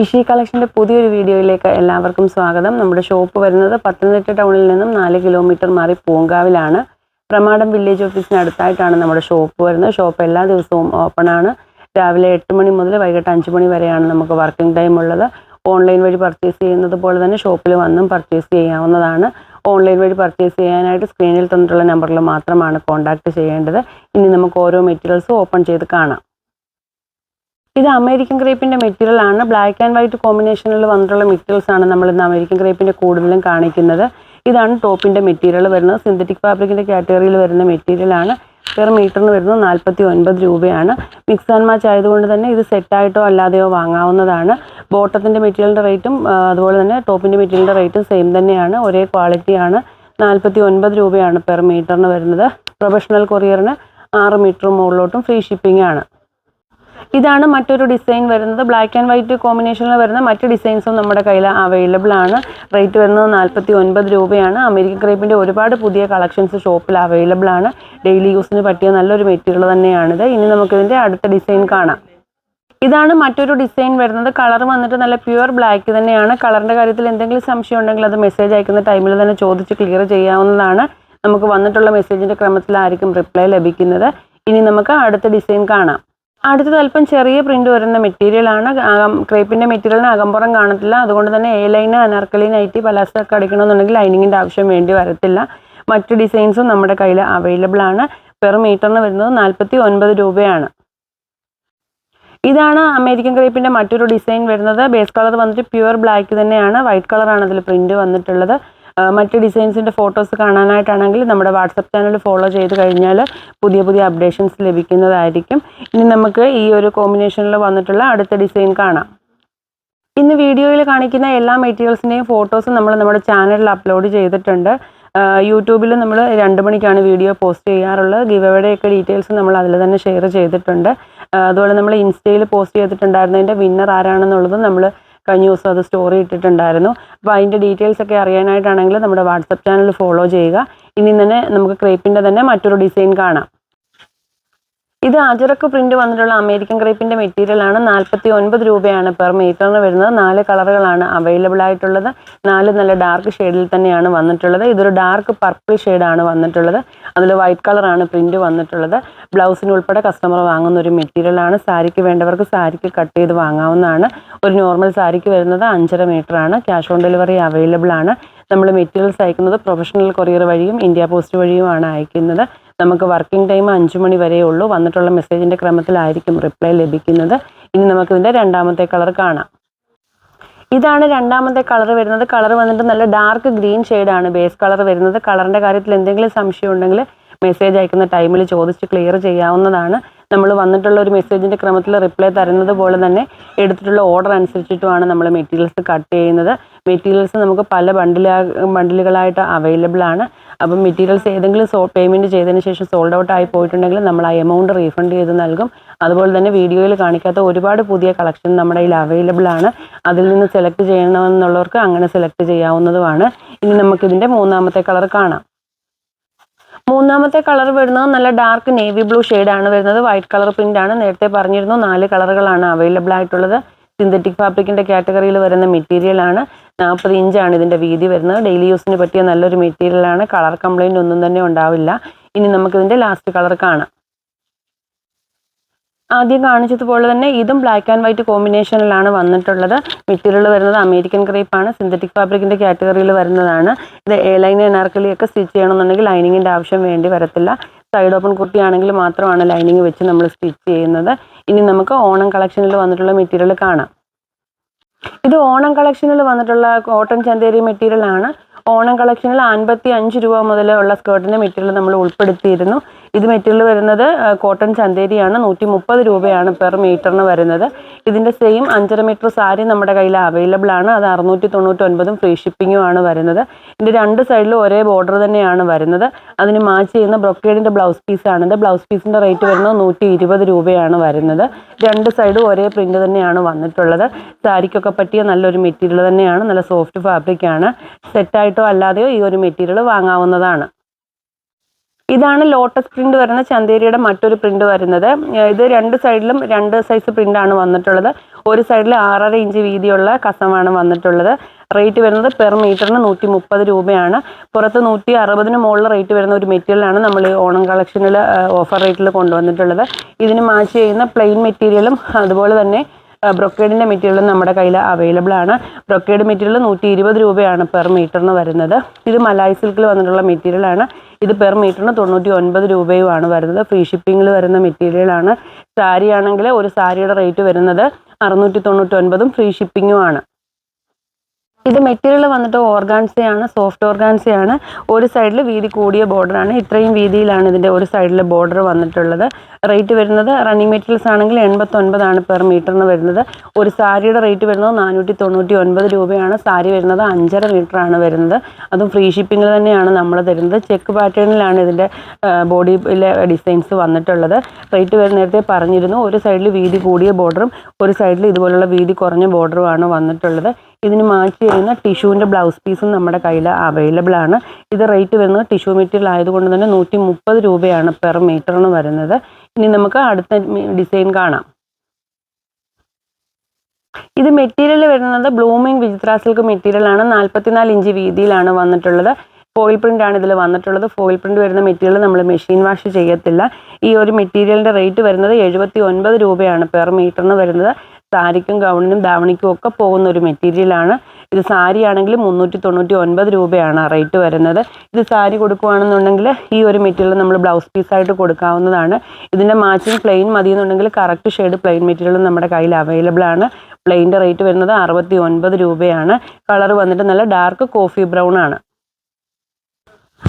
ഇഷി കളക്ഷന്റെ പുതിയൊരു വീഡിയോയിലേക്ക് എല്ലാവർക്കും സ്വാഗതം. നമ്മുടെ ഷോപ്പ് വരുന്നത് പത്തനംതിട്ട ടൗണിൽ നിന്നും നാല് കിലോമീറ്റർ മാറി പൂങ്കാവിലാണ്. പ്രമാടം വില്ലേജ് ഓഫീസിന് അടുത്തായിട്ടാണ് നമ്മുടെ ഷോപ്പ് വരുന്നത്. ഷോപ്പ് എല്ലാ ദിവസവും ഓപ്പൺ ആണ്. രാവിലെ എട്ട് മണി മുതൽ വൈകിട്ട് അഞ്ച് മണി വരെയാണ് നമുക്ക് വർക്കിംഗ് ടൈം ഉള്ളത്. ഓൺലൈൻ വഴി പർച്ചേസ് ചെയ്യുന്നത് പോലെ തന്നെ ഷോപ്പിൽ വന്നും പർച്ചേസ് ചെയ്യാവുന്നതാണ്. ഓൺലൈൻ വഴി പർച്ചേസ് ചെയ്യാനായിട്ട് സ്ക്രീനിൽ തന്നിട്ടുള്ള നമ്പറിൽ മാത്രമാണ് കോൺടാക്റ്റ് ചെയ്യേണ്ടത്. ഇനി നമുക്ക് ഓരോ മെറ്റീരിയൽസും ഓപ്പൺ ചെയ്ത് കാണാം. ഇത് അമേരിക്കൻ ക്രേപ്പിന്റെ മെറ്റീരിയൽ ആണ്. ബ്ലാക്ക് ആൻഡ് വൈറ്റ് കോമ്പിനേഷനിൽ വന്നിട്ടുള്ള മെറ്റീരിയൽസ് ആണ് നമ്മൾ ഇന്ന് അമേരിക്കൻ ക്രേപ്പിന്റെ കൂടുതലും കാണിക്കുന്നത്. ഇതാണ് ടോപ്പിന്റെ മെറ്റീരിയൽ വരുന്നത്. സിന്തറ്റിക് ഫാബ്രിക്കിന്റെ കാറ്റഗറിയിൽ വരുന്ന മെറ്റീരിയൽ ആണ്. പെർ മീറ്ററിന് വരുന്നത് നാൽപ്പത്തി ഒൻപത് രൂപയാണ്. മിക്സ് ആൻഡ് മാച്ച് ആയതുകൊണ്ട് തന്നെ ഇത് സെറ്റായിട്ടോ അല്ലാതെയോ വാങ്ങാവുന്നതാണ്. ബോട്ടത്തിന്റെ മെറ്റീരിയലിന്റെ റേറ്റും അതുപോലെ തന്നെ ടോപ്പിന്റെ മെറ്റീരിയലിന്റെ റേറ്റും സെയിം തന്നെയാണ്. ഒരേ ക്വാളിറ്റിയാണ് നാൽപ്പത്തി ഒൻപത് രൂപയാണ് പെർ മീറ്ററിന് വരുന്നത്. പ്രൊഫഷണൽ കൊറിയറിന് ആറ് മീറ്ററും മുകളിലോട്ടും ഫ്രീ ഷിപ്പിംഗ് ആണ്. ഇതാണ് മറ്റൊരു ഡിസൈൻ വരുന്നത്. ബ്ലാക്ക് ആൻഡ് വൈറ്റ് കോമ്പിനേഷനിൽ വരുന്ന മറ്റ് ഡിസൈൻസും നമ്മുടെ കയ്യിൽ അവൈലബിൾ ആണ്. റേറ്റ് വരുന്നത് നാൽപ്പത്തി ഒൻപത് രൂപയാണ് അമേരിക്കൻ ക്രേപ്പിന്റെ ഒരുപാട് പുതിയ കളക്ഷൻസ് ഷോപ്പിൽ അവൈലബിൾ ആണ്. ഡെയിലി യൂസിന് പറ്റിയ നല്ലൊരു മെറ്റീരിയൽ തന്നെയാണിത്. ഇനി നമുക്കിതിന്റെ അടുത്ത ഡിസൈൻ കാണാം. ഇതാണ് മറ്റൊരു ഡിസൈൻ വരുന്നത്. കളർ വന്നിട്ട് നല്ല പ്യുവർ ബ്ലാക്ക് തന്നെയാണ്. കളറിന്റെ കാര്യത്തിൽ എന്തെങ്കിലും സംശയം ഉണ്ടെങ്കിൽ അത് മെസ്സേജ് അയക്കുന്ന ടൈമിൽ തന്നെ ചോദിച്ച് ക്ലിയർ ചെയ്യാവുന്നതാണ്. നമുക്ക് വന്നിട്ടുള്ള മെസ്സേജിന്റെ ക്രമത്തിലായിരിക്കും റിപ്ലൈ ലഭിക്കുന്നത്. ഇനി നമുക്ക് അടുത്ത ഡിസൈൻ കാണാം. അടുത്തത് അല്പം ചെറിയ പ്രിന്റ് വരുന്ന മെറ്റീരിയൽ മെറ്റീരിയലാണ് ക്രേപ്പിന്റെ മെറ്റീരിയലിന് അകമ്പുറം കാണത്തില്ല. അതുകൊണ്ട് തന്നെ എ ലൈന് അനാർക്കലി നൈറ്റി അടിക്കണമെന്നുണ്ടെങ്കിൽ ലൈനിങ്ങിന്റെ ആവശ്യം വേണ്ടി വരത്തില്ല. മറ്റ് ഡിസൈൻസും നമ്മുടെ കയ്യിൽ അവൈലബിൾ ആണ്. പെർ മീറ്ററിന് വരുന്നത് നാൽപ്പത്തി ഒൻപത് രൂപയാണ്. ഇതാണ് അമേരിക്കൻ ക്രേപ്പിന്റെ മറ്റൊരു ഡിസൈൻ വരുന്നത്. ബേസ് കളർ വന്നിട്ട് പ്യുവർ ബ്ലാക്ക് തന്നെയാണ്. വൈറ്റ് കളറാണ് അതിൽ പ്രിന്റ് വന്നിട്ടുള്ളത്. മറ്റ് ഡിസൈൻസിന്റെ ഫോട്ടോസ് കാണാനായിട്ടാണെങ്കിൽ നമ്മുടെ വാട്സപ്പ് ചാനൽ ഫോളോ ചെയ്ത് കഴിഞ്ഞാൽ പുതിയ പുതിയ അപ്ഡേഷൻസ് ലഭിക്കുന്നതായിരിക്കും. ഇനി നമുക്ക് ഈ ഒരു കോമ്പിനേഷനിൽ വന്നിട്ടുള്ള അടുത്ത ഡിസൈൻ കാണാം. ഇന്ന് വീഡിയോയിൽ കാണിക്കുന്ന എല്ലാ മെറ്റീരിയൽസിന്റെയും ഫോട്ടോസ് നമ്മൾ നമ്മുടെ ചാനലിൽ അപ്ലോഡ് ചെയ്തിട്ടുണ്ട്. യൂട്യൂബിൽ നമ്മൾ രണ്ട് മണിക്കാണ് വീഡിയോ പോസ്റ്റ് ചെയ്യാറുള്ളത്. ഗിവ് ഒക്കെ ഡീറ്റെയിൽസ് നമ്മൾ അതിൽ തന്നെ ഷെയർ ചെയ്തിട്ടുണ്ട്. അതുപോലെ നമ്മൾ ഇൻസ്റ്റയിൽ പോസ്റ്റ് ചെയ്തിട്ടുണ്ടായിരുന്നതിന്റെ വിന്നർ ആരാണെന്നുള്ളതും നമ്മൾ കഴിഞ്ഞ ദിവസം അത് സ്റ്റോറി ഇട്ടിട്ടുണ്ടായിരുന്നു. അപ്പോൾ അതിന്റെ ഡീറ്റെയിൽസ് ഒക്കെ അറിയാനായിട്ടാണെങ്കിൽ നമ്മുടെ വാട്സപ്പ് ചാനൽ ഫോളോ ചെയ്യുക. ഇനി തന്നെ നമുക്ക് ക്രേപ്പിന്റെ തന്നെ മറ്റൊരു ഡിസൈൻ കാണാം. ഇത് അജറക്ക് പ്രിന്റ് വന്നിട്ടുള്ള അമേരിക്കൻ ക്രേപ്പിന്റെ മെറ്റീരിയൽ ആണ്. നാൽപ്പത്തി ഒൻപത് രൂപയാണ് പെർ മീറ്ററിന് വരുന്നത്. നാല് കളറുകളാണ് അവൈലബിൾ ആയിട്ടുള്ളത്. നാല് നല്ല ഡാർക്ക് ഷെയ്ഡിൽ തന്നെയാണ് വന്നിട്ടുള്ളത്. ഇതൊരു ഡാർക്ക് പർപ്പിൾ ഷെയ്ഡാണ് വന്നിട്ടുള്ളത്. അതിൽ വൈറ്റ് കളറാണ് പ്രിന്റ് വന്നിട്ടുള്ളത്. ബ്ലൗസിന് ഉൾപ്പെടെ കസ്റ്റമർ വാങ്ങുന്ന ഒരു മെറ്റീരിയൽ ആണ്. സാരിക്ക് വേണ്ടവർക്ക് സാരിക്ക് കട്ട് ചെയ്ത് വാങ്ങാവുന്നതാണ്. ഒരു നോർമൽ സാരിക്ക് വരുന്നത് അഞ്ചര മീറ്റർ ആണ്. ക്യാഷ് ഓൺ ഡെലിവറി അവൈലബിൾ ആണ്. നമ്മൾ മെറ്റീരിയൽസ് അയക്കുന്നത് പ്രൊഫഷണൽ കൊറിയർ വഴിയും ഇന്ത്യ പോസ്റ്റ് വഴിയുമാണ് അയക്കുന്നത്. നമുക്ക് വർക്കിംഗ് ടൈം അഞ്ച് മണി വരെയേ ഉള്ളൂ. വന്നിട്ടുള്ള മെസ്സേജിന്റെ ക്രമത്തിലായിരിക്കും റിപ്ലൈ ലഭിക്കുന്നത്. ഇനി നമുക്കിതിന്റെ രണ്ടാമത്തെ കളർ കാണാം. ഇതാണ് രണ്ടാമത്തെ കളർ വരുന്നത്. കളർ വന്നിട്ട് നല്ല ഡാർക്ക് ഗ്രീൻ ഷെയ്ഡാണ് ബേസ് കളർ വരുന്നത്. കളറിന്റെ കാര്യത്തിൽ എന്തെങ്കിലും സംശയം ഉണ്ടെങ്കിൽ മെസ്സേജ് അയക്കുന്ന ടൈമിൽ ചോദിച്ച് ക്ലിയർ ചെയ്യാവുന്നതാണ്. നമ്മൾ വന്നിട്ടുള്ള ഒരു മെസ്സേജിന്റെ ക്രമത്തിൽ റിപ്ലൈ തരുന്നത് പോലെ തന്നെ എടുത്തിട്ടുള്ള ഓർഡർ അനുസരിച്ചിട്ടുമാണ് നമ്മൾ മെറ്റീരിയൽസ് കട്ട് ചെയ്യുന്നത്. മെറ്റീരിയൽസ് നമുക്ക് പല ബണ്ടിലാ ബണ്ടിലുകളായിട്ട് അവൈലബിൾ ആണ്. അപ്പം മെറ്റീരിയൽസ് ഏതെങ്കിലും സോ പേയ്മെന്റ് ചെയ്തതിന് ശേഷം സോൾഡ് ഔട്ട് ആയി പോയിട്ടുണ്ടെങ്കിൽ നമ്മൾ ആ എമൗണ്ട് റീഫണ്ട് ചെയ്ത് നൽകും. അതുപോലെ തന്നെ വീഡിയോയിൽ കാണിക്കാത്ത ഒരുപാട് പുതിയ കളക്ഷൻ നമ്മുടെ കയ്യിൽ അവൈലബിൾ ആണ്. അതിൽ നിന്ന് സെലക്ട് ചെയ്യണമെന്നുള്ളവർക്ക് അങ്ങനെ സെലക്ട് ചെയ്യാവുന്നതുമാണ്. ഇനി നമുക്കിതിന്റെ മൂന്നാമത്തെ കളർ കാണാം. മൂന്നാമത്തെ കളർ വരുന്നത് നല്ല ഡാർക്ക് നേവി ബ്ലൂ ആണ് വരുന്നത്. വൈറ്റ് കളർ പ്രിന്റ് ആണ്. നേരത്തെ പറഞ്ഞിരുന്നു നാല് കളറുകളാണ് അവൈലബിൾ ആയിട്ടുള്ളത്. സിന്തറ്റിക് ഫാബ്രിക്കിന്റെ കാറ്റഗറിയിൽ വരുന്ന മെറ്റീരിയൽ ആണ്. നാൽപ്പത് ഇഞ്ചാണ് ഇതിന്റെ വീതി വരുന്നത്. ഡെയിലി യൂസിന് പറ്റിയ നല്ലൊരു മെറ്റീരിയലാണ് കളർ കംപ്ലൈന്റ് ഒന്നും തന്നെ ഉണ്ടാവില്ല. ഇനി നമുക്കിതിന്റെ ലാസ്റ്റ് കളർ കാണാം. ആദ്യം കാണിച്ചതുപോലെ തന്നെ ഇതും ബ്ലാക്ക് ആൻഡ് വൈറ്റ് കോമ്പിനേഷനിലാണ് വന്നിട്ടുള്ളത്. മെറ്റീരിയൽ വരുന്നത് അമേരിക്കൻ ക്രീപ്പാണ് സിന്തറ്റിക് ഫാബ്രിക്കിന്റെ കാറ്റഗറിയിൽ വരുന്നതാണ്. ഇത് എ ലൈൻ എനാർക്കലിയൊക്കെ സ്റ്റിച്ച് ചെയ്യണമെന്നുണ്ടെങ്കിൽ ലൈനിങ്ങിന്റെ ആവശ്യം വേണ്ടി വരത്തില്ല. സൈഡ് ഓപ്പൺ കുർത്തിയാണെങ്കിൽ മാത്രമാണ് ലൈനിങ് വെച്ച് നമ്മൾ സ്റ്റിച്ച് ചെയ്യുന്നത്. ഇനി നമുക്ക് ഓണം കളക്ഷനിൽ വന്നിട്ടുള്ള മെറ്റീരിയൽ കാണാം. ഇത് ഓണം കളക്ഷനിൽ വന്നിട്ടുള്ള കോട്ടൺ ചന്തേരി മെറ്റീരിയൽ ആണ്. ഓണം കളക്ഷനിൽ അൻപത്തി അഞ്ച് രൂപ മുതലുള്ള സ്കേർട്ടിന്റെ മെറ്റീരിയൽ നമ്മൾ ഉൾപ്പെടുത്തിയിരുന്നു. ഇത് മെറ്റീരിയൽ വരുന്നത് കോട്ടൺ ചന്തേരിയാണ്. നൂറ്റി മുപ്പത് രൂപയാണ് പെർ മീറ്ററിന് വരുന്നത്. ഇതിന്റെ സെയിം അഞ്ചര മീറ്റർ സാരി നമ്മുടെ കയ്യിൽ അവൈലബിൾ ആണ്. അത് അറുന്നൂറ്റി തൊണ്ണൂറ്റൊൻപതും ഫ്രീ ഷിപ്പിങ്ങും ആണ് വരുന്നത്. ഇതിന്റെ രണ്ട് സൈഡിലും ഒരേ ബോർഡർ തന്നെയാണ് വരുന്നത്. അതിന് മാച്ച് ചെയ്യുന്ന ബ്രൊക്കേഡിന്റെ ബ്ലൗസ് പീസാണിത് ബ്ലൗസ് പീസിന്റെ റേറ്റ് വരുന്നത് നൂറ്റി ഇരുപത് രൂപയാണ് വരുന്നത്. രണ്ട് സൈഡും ഒരേ പ്രിന്റ് തന്നെയാണ് വന്നിട്ടുള്ളത്. സാരിക്കൊക്കെ പറ്റിയ നല്ലൊരു മെറ്റീരിയൽ തന്നെയാണ്. നല്ല സോഫ്റ്റ് ഫാബ്രിക് ആണ്. സെറ്റായിട്ടോ അല്ലാതെയോ ഈ ഒരു മെറ്റീരിയൽ വാങ്ങാവുന്നതാണ്. ഇതാണ് ലോട്ടസ് പ്രിന്റ് വരുന്ന ചന്തേരിയുടെ മറ്റൊരു പ്രിന്റ് വരുന്നത്. ഇത് രണ്ട് സൈഡിലും രണ്ട് സൈസ് പ്രിന്റ് ആണ് വന്നിട്ടുള്ളത്. ഒരു സൈഡിൽ ആറര ഇഞ്ച് വീതിയുള്ള കസമാണ് വന്നിട്ടുള്ളത്. റേറ്റ് വരുന്നത് പെർ മീറ്ററിന് നൂറ്റി മുപ്പത് രൂപയാണ്. പുറത്ത് നൂറ്റി അറുപതിന് മുകളിൽ റേറ്റ് വരുന്ന ഒരു മെറ്റീരിയലാണ് നമ്മൾ ഈ ഓണം കളക്ഷനിൽ ഓഫർ റേറ്റിൽ കൊണ്ടുവന്നിട്ടുള്ളത്. ഇതിന് മാച്ച് ചെയ്യുന്ന പ്ലെയിൻ മെറ്റീരിയലും അതുപോലെ തന്നെ ബ്രൊക്കേഡിന്റെ മെറ്റീരിയലും നമ്മുടെ കയ്യിൽ അവൈലബിൾ ആണ്. ബ്രൊക്കേഡ് മെറ്റീരിയൽ നൂറ്റി ഇരുപത് രൂപയാണ് പെർ മീറ്ററിന് വരുന്നത്. ഇത് മലായ് സിൽക്കിൽ വന്നിട്ടുള്ള മെറ്റീരിയലാണ് ഇത് പെർ മീറ്ററിന് തൊണ്ണൂറ്റി ഒൻപത് രൂപയുമാണ് വരുന്നത്. ഫ്രീ ഷിപ്പിങ്ങിൽ വരുന്ന മെറ്റീരിയലാണ് സാരിയാണെങ്കിൽ ഒരു സാരിയുടെ റേറ്റ് വരുന്നത് അറുന്നൂറ്റി തൊണ്ണൂറ്റി ഒൻപതും ഫ്രീ ഷിപ്പിങ്ങും ആണ്. ഇത് മെറ്റീരിയൽ വന്നിട്ട് ഓർഗാൻസയാണ് സോഫ്റ്റ് ഓർഗാൻസയാണ്. ഒരു സൈഡിൽ വീതി കൂടിയ ബോർഡറാണ്. ഇത്രയും വീതിയിലാണ് ഇതിന്റെ ഒരു സൈഡിൽ ബോർഡർ വന്നിട്ടുള്ളത്. റേറ്റ് വരുന്നത് റണ്ണിങ് മെറ്റീരിയൽസ് ആണെങ്കിൽ എൺപത്തൊൻപതാണ് പെർ മീറ്ററിന് വരുന്നത്. ഒരു സാരിയുടെ റേറ്റ് വരുന്നത് നാനൂറ്റി തൊണ്ണൂറ്റി ഒൻപത് രൂപയാണ്. സാരി വരുന്നത് അഞ്ചര മീറ്ററാണ് വരുന്നത്. അതും ഫ്രീ ഷിപ്പിങ്ങിൽ തന്നെയാണ് നമ്മൾ തരുന്നത്. ചെക്ക് പാറ്റേണിലാണ് ഇതിന്റെ ബോഡിയിലെ ഡിസൈൻസ് വന്നിട്ടുള്ളത്. റേറ്റ് വരുന്ന നേരത്തെ പറഞ്ഞിരുന്നു. ഒരു സൈഡിൽ വീതി കൂടിയ ബോർഡറും ഒരു സൈഡിൽ ഇതുപോലുള്ള വീതി കുറഞ്ഞ ബോർഡറുമാണ് വന്നിട്ടുള്ളത്. ഇതിന് മാച്ച് ചെയ്യുന്ന ടിഷ്യൂവിന്റെ ബ്ലൗസ് പീസും നമ്മുടെ കയ്യിൽ അവൈലബിൾ ആണ്. ഇത് റേറ്റ് വരുന്നത് ടിഷ്യൂ മെറ്റീരിയൽ ആയതുകൊണ്ട് തന്നെ നൂറ്റി മുപ്പത് രൂപയാണ് പെർ മീറ്ററിന് വരുന്നത്. ഇനി നമുക്ക് അടുത്ത ഡിസൈൻ കാണാം. ഇത് മെറ്റീരിയൽ വരുന്നത് ബ്ലൂമിങ് വിചിത്ര സിൽക്ക് മെറ്റീരിയൽ ആണ്. നാൽപ്പത്തിനാല് ഇഞ്ച് വീതിയിലാണ് വന്നിട്ടുള്ളത്. ഫോയിൽ പ്രിന്റ് ആണ് ഇതിൽ വന്നിട്ടുള്ളത്. ഫോയിൽ പ്രിന്റ് വരുന്ന മെറ്റീരിയൽ നമ്മൾ മെഷീൻ വാഷ് ചെയ്യത്തില്ല. ഈ ഒരു മെറ്റീരിയലിന്റെ റേറ്റ് വരുന്നത് എഴുപത്തി ഒൻപത് രൂപയാണ് പെർ മീറ്ററിന് വരുന്നത്. സാരിക്കും ഗൗണിനും ധാവണിക്കും ഒക്കെ പോകുന്ന ഒരു മെറ്റീരിയലാണ് ഇത് സാരി ആണെങ്കിൽ മുന്നൂറ്റി തൊണ്ണൂറ്റി ഒൻപത് രൂപയാണ് റേറ്റ് വരുന്നത്. ഇത് സാരി കൊടുക്കുകയാണെന്നുണ്ടെങ്കിൽ ഈ ഒരു മെറ്റീരിയൽ നമ്മൾ ബ്ലൗസ് പീസായിട്ട് കൊടുക്കാവുന്നതാണ്. ഇതിന്റെ മാച്ചിങ് പ്ലെയിൻ മതി എന്നുണ്ടെങ്കിൽ കറക്റ്റ് ഷെയ്ഡ് പ്ലെയിൻ മെറ്റീരിയൽ നമ്മുടെ കയ്യിൽ അവൈലബിൾ ആണ്. പ്ലെയിന്റെ റേറ്റ് വരുന്നത് അറുപത്തി ഒൻപത് രൂപയാണ്. കളർ വന്നിട്ട് നല്ല ഡാർക്ക് കോഫി ബ്രൗൺ ആണ്.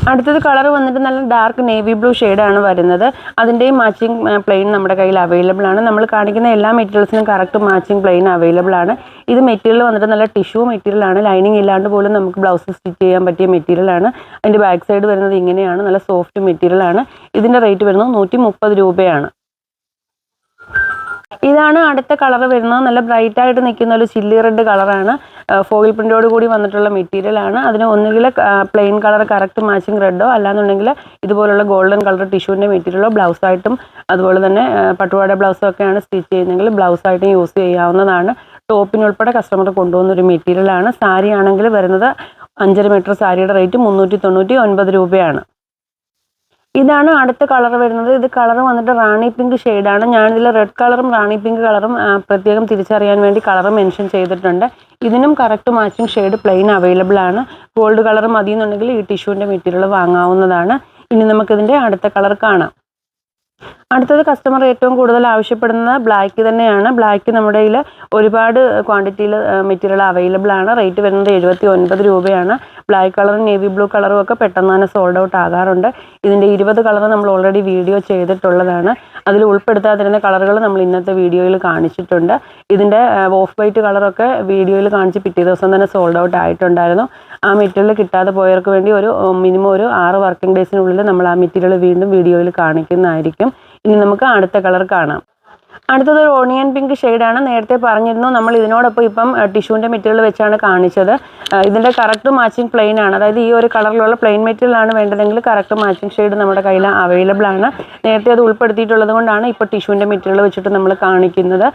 അടുത്തത് കളർ വന്നിട്ട് നല്ല ഡാർക്ക് നേവി ബ്ലൂ ആണ് വരുന്നത്. അതിന്റെയും മാച്ചിങ് പ്ലെയിൻ നമ്മുടെ കയ്യിൽ അവൈലബിൾ ആണ്. നമ്മൾ കാണിക്കുന്ന എല്ലാ മെറ്റീരിയൽസിനും കറക്റ്റ് മാച്ചിങ് പ്ലെയിൻ അവൈലബിൾ ആണ്. ഇത് മെറ്റീരിയൽ വന്നിട്ട് നല്ല ടിഷ്യൂ മെറ്റീരിയൽ ആണ്. ലൈനിങ് ഇല്ലാണ്ട് പോലും നമുക്ക് ബ്ലൗസ് സ്റ്റിച്ച് ചെയ്യാൻ പറ്റിയ മെറ്റീരിയൽ ആണ്. അതിന്റെ ബാക്ക് സൈഡ് വരുന്നത് ഇങ്ങനെയാണ്. നല്ല സോഫ്റ്റ് മെറ്റീരിയൽ ആണ്. ഇതിന്റെ റേറ്റ് വരുന്നത് നൂറ്റി മുപ്പത് രൂപയാണ്. ഇതാണ് അടുത്ത കളർ വരുന്നത്. നല്ല ബ്രൈറ്റ് ആയിട്ട് നിൽക്കുന്ന ഒരു ചില്ലി റെഡ് കളറാണ്. ഫോയിൽ പ്രിന്റോട് കൂടി വന്നിട്ടുള്ള മെറ്റീരിയൽ ആണ്. അതിന് ഒന്നുകിൽ പ്ലെയിൻ കളർ കറക്റ്റ് മാച്ചിങ് റെഡോ അല്ലാന്നുണ്ടെങ്കിൽ ഇതുപോലുള്ള ഗോൾഡൻ കളർ ടിഷ്യൂവിന്റെ മെറ്റീരിയലോ ബ്ലൗസ് ആയിട്ടും അതുപോലെ തന്നെ പട്ടുപാട ബ്ലൗസോ ഒക്കെയാണ് സ്റ്റിച്ച് ചെയ്യുന്നതെങ്കിൽ ബ്ലൗസ് ആയിട്ടും യൂസ് ചെയ്യാവുന്നതാണ്. ടോപ്പിനുൾപ്പെടെ കസ്റ്റമർ കൊണ്ടുപോകുന്ന ഒരു മെറ്റീരിയലാണ് സാരി ആണെങ്കിൽ വരുന്നത് അഞ്ചര മീറ്റർ സാരിയുടെ റേറ്റ് മുന്നൂറ്റി തൊണ്ണൂറ്റി ഒൻപത് രൂപയാണ്. ഇതാണ് അടുത്ത കളർ വരുന്നത്. ഇത് കളർ വന്നിട്ട് റാണി പിങ്ക് ഷെയ്ഡാണ്. ഞാനിതിൽ റെഡ് കളറും റാണി പിങ്ക് കളറും പ്രത്യേകം തിരിച്ചറിയാൻ വേണ്ടി കളർ മെൻഷൻ ചെയ്തിട്ടുണ്ട്. ഇതിനും correct matching shade plain available ആണ്. ഗോൾഡ് കളർ മതി എന്നുണ്ടെങ്കിൽ ഈ ടിഷ്യൂവിന്റെ മെറ്റീരിയൽ വാങ്ങാവുന്നതാണ്. ഇനി നമുക്കിതിന്റെ അടുത്ത കളർ കാണാം. അടുത്തത് കസ്റ്റമർ ഏറ്റവും കൂടുതൽ ആവശ്യപ്പെടുന്നത് ബ്ലാക്ക് തന്നെയാണ്. ബ്ലാക്ക് നമ്മുടെ കയ്യിൽ ഒരുപാട് ക്വാണ്ടിറ്റിയിൽ മെറ്റീരിയൽ അവൈലബിൾ ആണ്. റേറ്റ് വരുന്നത് എഴുപത്തി ഒൻപത് രൂപയാണ്. ബ്ലാക്ക് കളറും നേവി ബ്ലൂ കളറും ഒക്കെ പെട്ടെന്ന് തന്നെ സോൾഡ് ഔട്ട് ആകാറുണ്ട്. ഇതിന്റെ ഇരുപത് കളർ നമ്മൾ ഓൾറെഡി വീഡിയോ ചെയ്തിട്ടുള്ളതാണ്. അതിൽ ഉൾപ്പെടുത്താതിരുന്ന കളറുകൾ നമ്മൾ ഇന്നത്തെ വീഡിയോയിൽ കാണിച്ചിട്ടുണ്ട്. ഇതിന്റെ ഓഫ് വൈറ്റ് കളറൊക്കെ വീഡിയോയിൽ കാണിച്ച് പിറ്റേ ദിവസം തന്നെ സോൾഡ് ഔട്ട് ആയിട്ടുണ്ടായിരുന്നു. ആ മെറ്റീരിയൽ കിട്ടാതെ പോയവർക്ക് വേണ്ടി ഒരു മിനിമം ഒരു ആറ് വർക്കിംഗ് ഡേയ്സിനുള്ളിൽ നമ്മൾ ആ മെറ്റീരിയൽ വീണ്ടും വീഡിയോയിൽ കാണിക്കുന്നതായിരിക്കും. ഇനി നമുക്ക് അടുത്ത കളർ കാണാം. അടുത്തത് ഒരു ഓണിയൻ പിങ്ക് ഷെയ്ഡാണ് നേരത്തെ പറഞ്ഞിരുന്നു നമ്മൾ ഇതിനോടൊപ്പം ഇപ്പം ടിഷ്യൂവിന്റെ മെറ്റീരിയൽ വെച്ചാണ് കാണിച്ചത്. ഇതിന്റെ കറക്റ്റ് മാച്ചിങ് പ്ലെയിൻ ആണ്. അതായത് ഈ ഒരു കളറിലുള്ള പ്ലെയിൻ മെറ്റീരിയൽ ആണ് വേണ്ടതെങ്കിൽ കറക്റ്റ് മാച്ചിങ് ഷെയ്ഡ് നമ്മുടെ കയ്യിൽ അവൈലബിൾ ആണ്. നേരത്തെ അത് ഉൾപ്പെടുത്തിയിട്ടുള്ളത് കൊണ്ടാണ് ഇപ്പോൾ ടിഷ്യൂവിന്റെ മെറ്റീരിയൽ വെച്ചിട്ട് നമ്മൾ കാണിക്കുന്നത്.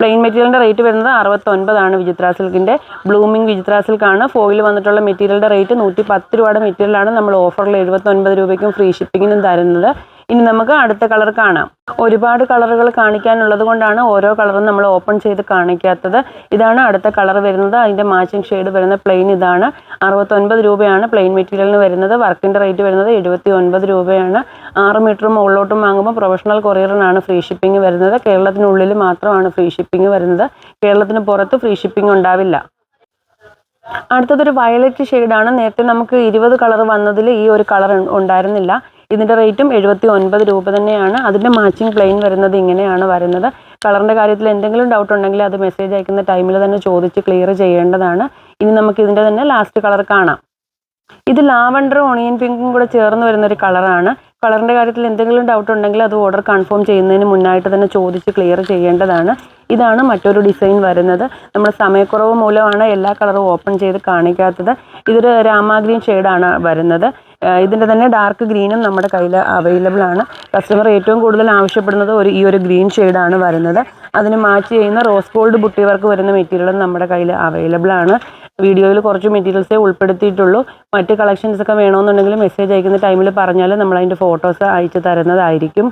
പ്ലെയിൻ മെറ്റീരിയലിന്റെ റേറ്റ് വരുന്നത് അറുപത്തൊൻപതാണ് വിചിത്ര സിൽക്കിന്റെ ബ്ലൂമിങ് വിചിത്ര സിൽക്കാണ് ഫോയിൽ വന്നിട്ടുള്ള മെറ്റീരിയലിന്റെ റേറ്റ് നൂറ്റി പത്ത് രൂപയുടെ മെറ്റീരിയലാണ് നമ്മൾ ഓഫറിൽ എഴുപത്തൊൻപത് രൂപയ്ക്കും ഫ്രീ ഷിപ്പിങ്ങിനും തരുന്നത്. ഇനി നമുക്ക് അടുത്ത കളർ കാണാം. ഒരുപാട് കളറുകൾ കാണിക്കാനുള്ളത് കൊണ്ടാണ് ഓരോ കളറും നമ്മൾ ഓപ്പൺ ചെയ്ത് കാണിക്കാത്തത്. ഇതാണ് അടുത്ത കളർ വരുന്നത്. അതിന്റെ മാച്ചിങ് ഷെയ്ഡ് വരുന്ന പ്ലെയിൻ ഇതാണ്. അറുപത്തൊൻപത് രൂപയാണ് പ്ലെയിൻ മെറ്റീരിയലിന് വരുന്നത്. വർക്കിന്റെ റേറ്റ് വരുന്നത് എഴുപത്തി ഒൻപത് രൂപയാണ്. ആറ് മീറ്ററും മുകളിലോട്ടും വാങ്ങുമ്പോൾ പ്രൊഫഷണൽ കൊറിയറിനാണ് ഫ്രീ ഷിപ്പിംഗ് വരുന്നത്. കേരളത്തിനുള്ളിൽ മാത്രമാണ് ഫ്രീ ഷിപ്പിംഗ് വരുന്നത്. കേരളത്തിന് പുറത്ത് ഫ്രീ ഷിപ്പിംഗ് ഉണ്ടാവില്ല. അടുത്തതൊരു വയലറ്റ് ഷെയ്ഡാണ്. നേരത്തെ നമുക്ക് ഇരുപത് കളർ വന്നതിൽ ഈ ഒരു കളർ ഉണ്ടായിരുന്നില്ല. ഇതിന്റെ റേറ്റും എഴുപത്തി ഒൻപത് രൂപ തന്നെയാണ്. അതിന്റെ മാച്ചിങ് പ്ലെയിൻ വരുന്നത് ഇങ്ങനെയാണ് വരുന്നത്. കളറിന്റെ കാര്യത്തിൽ എന്തെങ്കിലും ഡൗട്ട് ഉണ്ടെങ്കിൽ അത് മെസ്സേജ് അയക്കുന്ന ടൈമിൽ തന്നെ ചോദിച്ച് ക്ലിയർ ചെയ്യേണ്ടതാണ്. ഇനി നമുക്ക് ഇതിന്റെ തന്നെ ലാസ്റ്റ് കളർ കാണാം. ഇത് ലാവണ്ടറും ഓണിയൻ പിങ്കും കൂടെ ചേർന്ന് വരുന്ന ഒരു കളറാണ് കളറിന്റെ കാര്യത്തിൽ എന്തെങ്കിലും ഡൗട്ട് ഉണ്ടെങ്കിൽ അത് ഓർഡർ കൺഫേം ചെയ്യുന്നതിന് മുന്നായിട്ട് തന്നെ ചോദിച്ച് ക്ലിയർ ചെയ്യേണ്ടതാണ്. ഇതാണ് മറ്റൊരു ഡിസൈൻ വരുന്നത്. നമ്മൾ സമയക്കുറവ് മൂലമാണ് എല്ലാ കളറും ഓപ്പൺ ചെയ്ത് കാണിക്കാത്തത്. ഇതൊരു രാമാഗ്രീൻ ഷെയ്ഡാണ് വരുന്നത്. ഇതിന്റെ തന്നെ ഡാർക്ക് ഗ്രീനും നമ്മുടെ കയ്യിൽ അവൈലബിൾ ആണ്. കസ്റ്റമർ ഏറ്റവും കൂടുതൽ ആവശ്യപ്പെടുന്നത് ഒരു ഈ ഒരു ഗ്രീൻ ഷെയ്ഡാണ് വരുന്നത്. അതിന് മാച്ച് ചെയ്യുന്ന റോസ് ഗോൾഡ് ബുട്ടി വർക്ക് വരുന്ന മെറ്റീരിയലും നമ്മുടെ കയ്യിൽ അവൈലബിൾ ആണ്. വീഡിയോയിൽ കുറച്ച് മെറ്റീരിയൽസേ ഉൾപ്പെടുത്തിയിട്ടുള്ളൂ. മറ്റ് കളക്ഷൻസ് ഒക്കെ വേണമെന്നുണ്ടെങ്കിൽ മെസ്സേജ് അയക്കുന്ന ടൈമിൽ പറഞ്ഞാൽ നമ്മൾ അതിന്റെ ഫോട്ടോസ് അയച്ചു തരുന്നതായിരിക്കും.